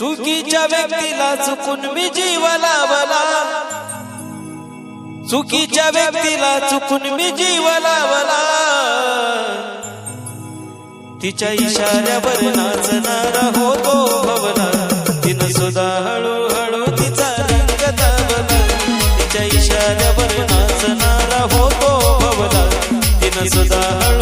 चुकीच्या व्यक्तीला चुकून मी जीव लावला. चुकीच्या व्यक्तीला चुकून मी जीव लावला. तिच्या इशाऱ्यावर नाचणारा होतो भवला तिनं सुद्धा हळूहळू तिचा रंग दाबला. तिच्या इशाऱ्यावर नाचणारा होतो भवला तिनं सुद्धा हळू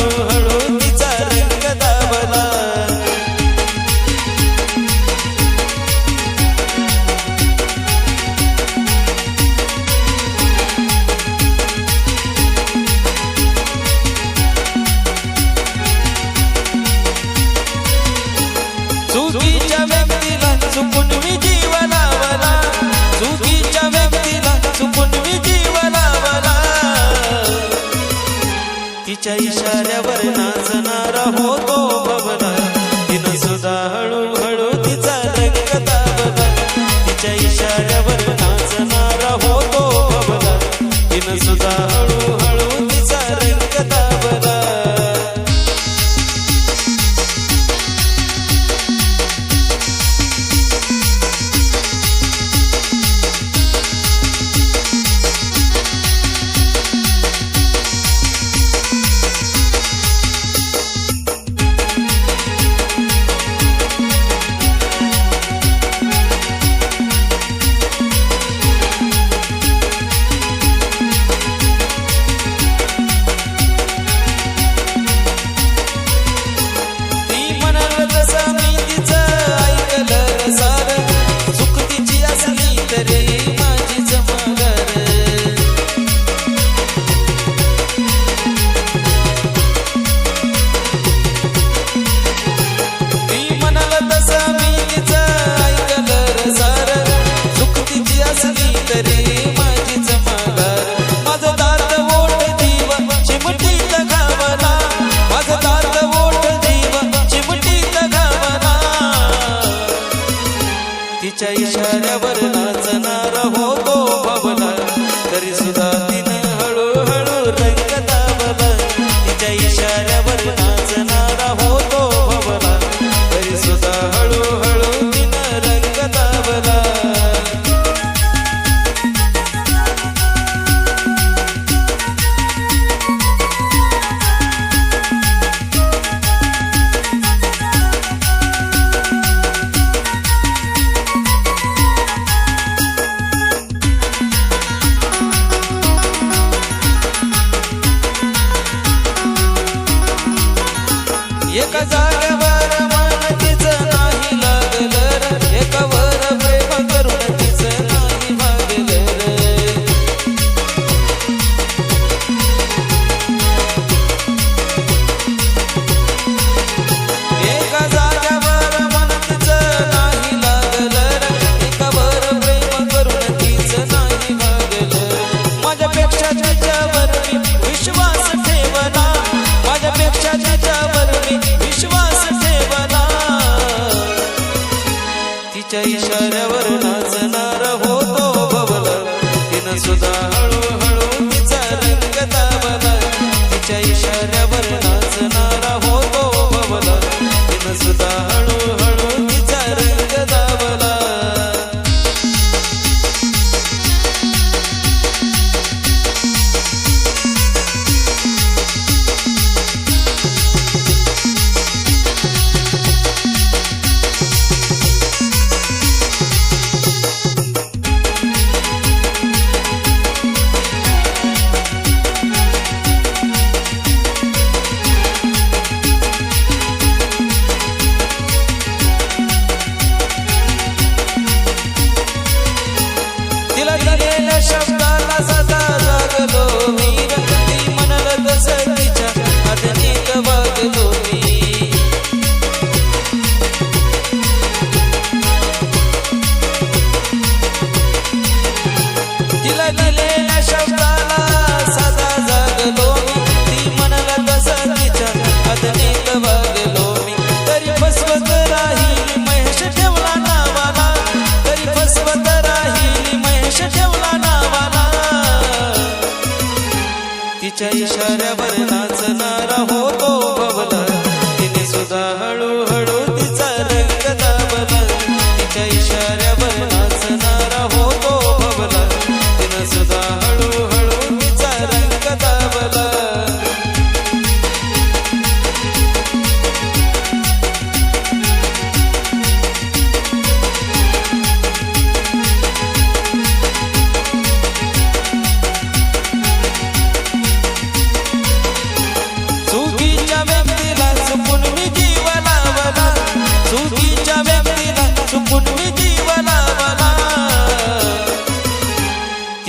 ಸುಧಾ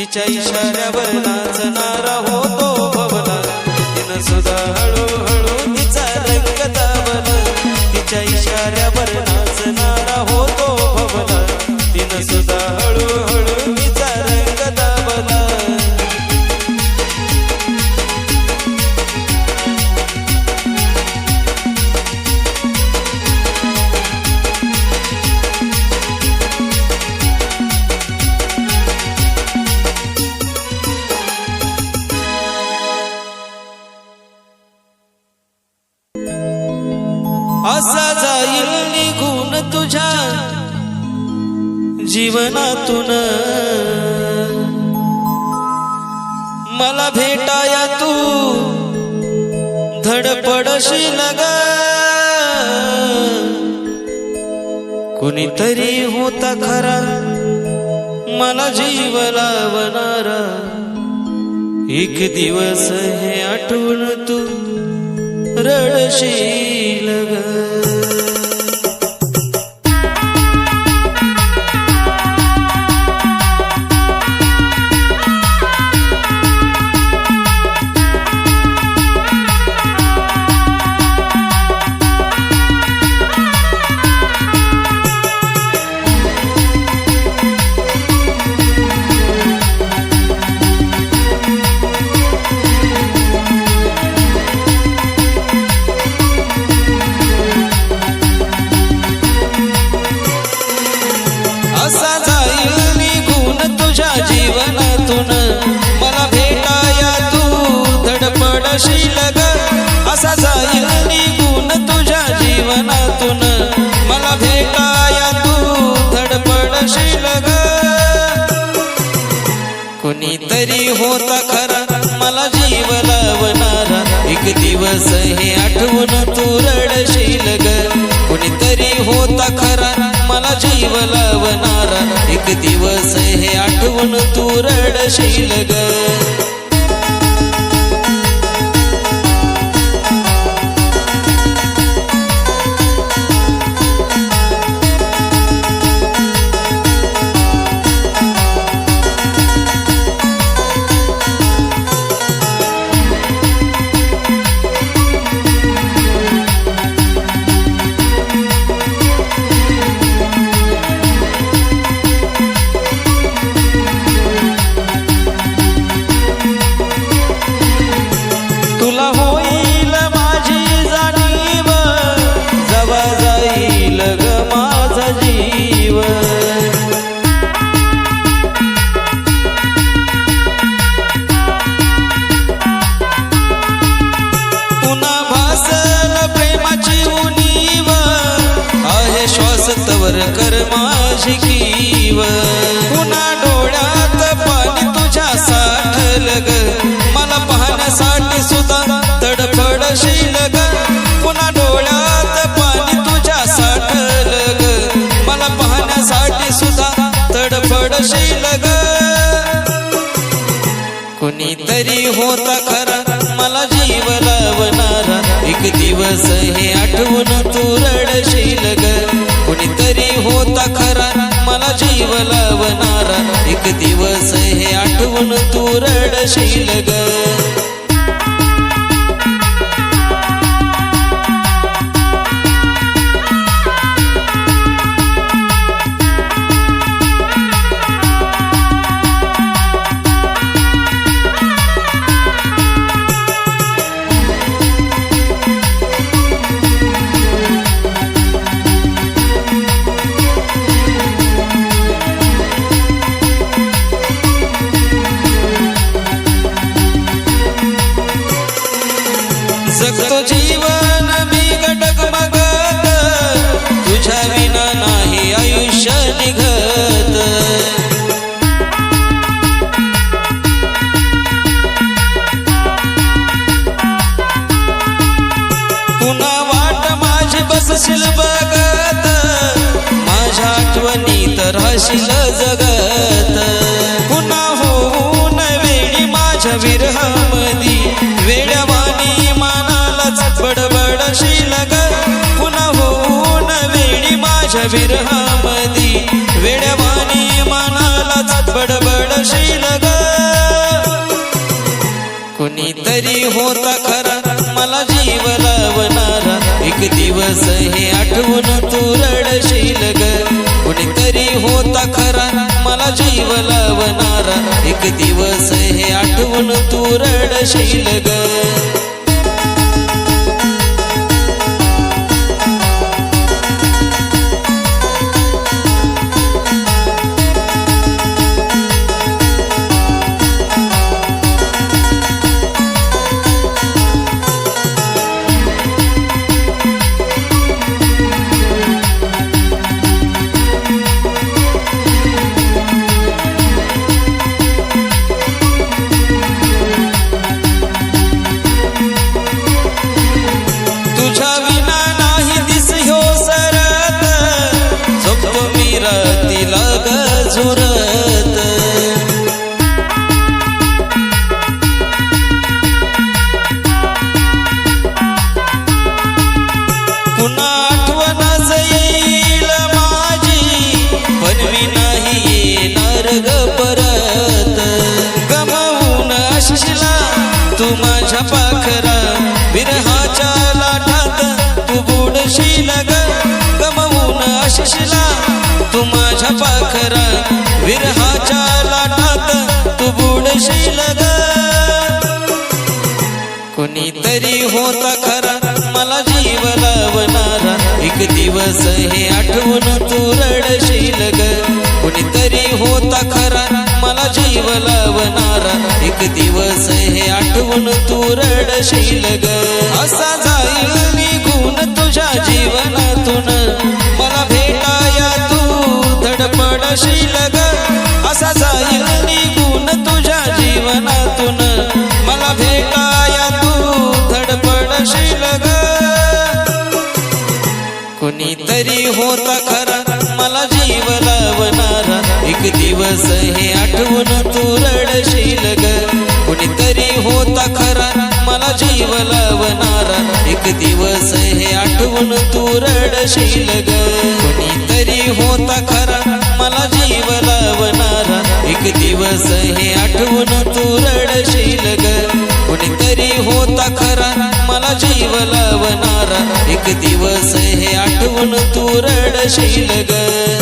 तिच्या इशाऱ्यावर नाचणारा जीवनातून. मला भेटाया तू धडपडशील ग कुणीतरी होता खरा मला जीव लावणारा. एक दिवस हे आठवून तू रडशी दिवस हे आठवून तू रडशील ग. कुणीतरी होता खरा मला जीव लावणारा. एक दिवस हे आठवून तू रडशील ग. माझी कीव पुन्हा डोळ्यात पाणी तुझ्या साठल ग मला पाहण्यासाठी सुद्धा तडफडशील ग. पुन्हा डोळ्यात पाणी तुझ्या साठल ग मला पाहण्यासाठी सुद्धा तडफडशील ग. कुणीतरी होता खरा मला जीव लावणारा. एक दिवस हे आठवून तू रडशील आठवून तू माझी बघत माझ्या आठवणीत राहशील जगत. पुन्हा होऊन वेळी माझ्या विरहामधी वेड्यावानी मानालाच बडबडशील ग. पुन्हा होऊन वेळी माझ्या विरहामधी वेड्यावानी मानालाच बडबडशील ग. कुणीतरी होता दिवस हे आठवून तू रडशील ग. कुणीतरी होता खरा मला जीव लावणारा. एक दिवस हे आठवून तू रडशील ग. तू पाखरा विरहाच्या लाटात तू बुडशील ग कोणीतरी होता खरा मला जीव लावणारा. एक दिवस हे आठवून तू रडशील ग कोणीतरी होता खरा मला जीव लावणारा. एक दिवस हे आठवून तू रडशील ग असा जाईल निघून तुझ्या जीवनात एक दिवस हे आठवून तू रडशील ग. कुणीतरी होता खरा मला जीव लावणारा. एक दिवस हे आठवून तू रडशील ग. कुणीतरी होता खरा मला जीव लावणारा. एक दिवस हे आठवून तू रडशील ग. कुणीतरी होता खरा मला जीव लावणारा. एक दिवस हे आठवून तू रडशील ग.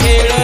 खेळ